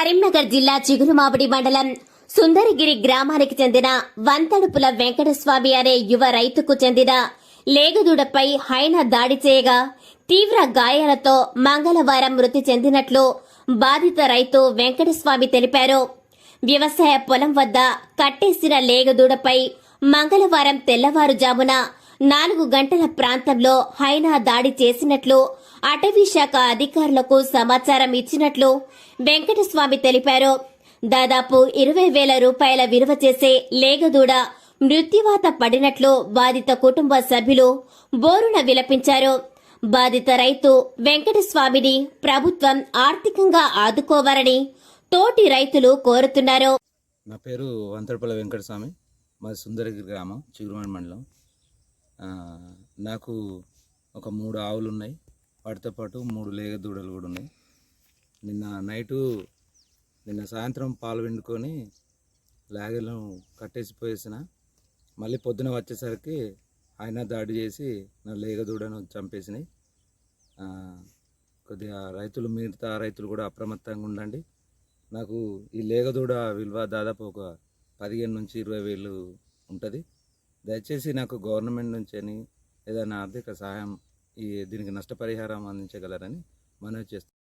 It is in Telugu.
కరీంనగర్ జిల్లా చిగురుమామిడి మండలం సుందరగిరి గ్రామానికి చెందిన వంతడుపుల వెంకటస్వామి అనే యువ రైతుకు చెందిన లేగదూడపై హైన దాడి చేయగా తీవ్ర గాయాలతో మంగళవారం మృతి చెందినట్లు బాధిత రైతు వెంకటస్వామి తెలిపారు. వ్యవసాయ పొలం వద్ద కట్టేసిన లేగదూడపై మంగళవారం తెల్లవారుజామున నాలుగు గంటల ప్రాంతంలో హైనా దాడి చేసినట్లు అటవీ శాఖ అధికారులకు సమాచారం ఇచ్చినట్లు వెంకటస్వామి తెలిపారు. దాదాపు ఇరవై వేల రూపాయల విలువ చేసే లేగదూడ మృత్యువాత పడినట్లు బాధిత కుటుంబ సభ్యులు బోరున విలపించారు. బాధిత రైతు వెంకటస్వామిని ప్రభుత్వం ఆర్థికంగా ఆదుకోవాలని తోటి రైతులు కోరుతున్నారు. నా పేరు వంతరపల్లి వెంకటస్వామి. మాది సుందరగిరి గ్రామం చిగురుమణి మండలం. నాకు ఒక మూడు ఆవులు ఉన్నాయి వాటితో పాటు మూడు లేగ దూడలు కూడా ఉన్నాయి. నిన్న నైటు నిన్న సాయంత్రం పాలు పిండుకొని లేగలను కట్టేసి పోయేసిన. మళ్ళీ పొద్దున వచ్చేసరికి ఆయన దాడి చేసి నా లేగ దూడను చంపేసినాయి. కొద్దిగా రైతులు మిగతా రైతులు కూడా అప్రమత్తంగా ఉండండి. నాకు ఈ లేగదూడ విలువ దాదాపు ఒక పదిహేను నుంచి ఇరవై వేలు ఉంటుంది. దయచేసి నాకు గవర్నమెంట్ నుంచి అని ఏదైనా ఆర్థిక సహాయం ఈ దీనికి నష్టపరిహారం అందించగలరని మనవి చేస్తాను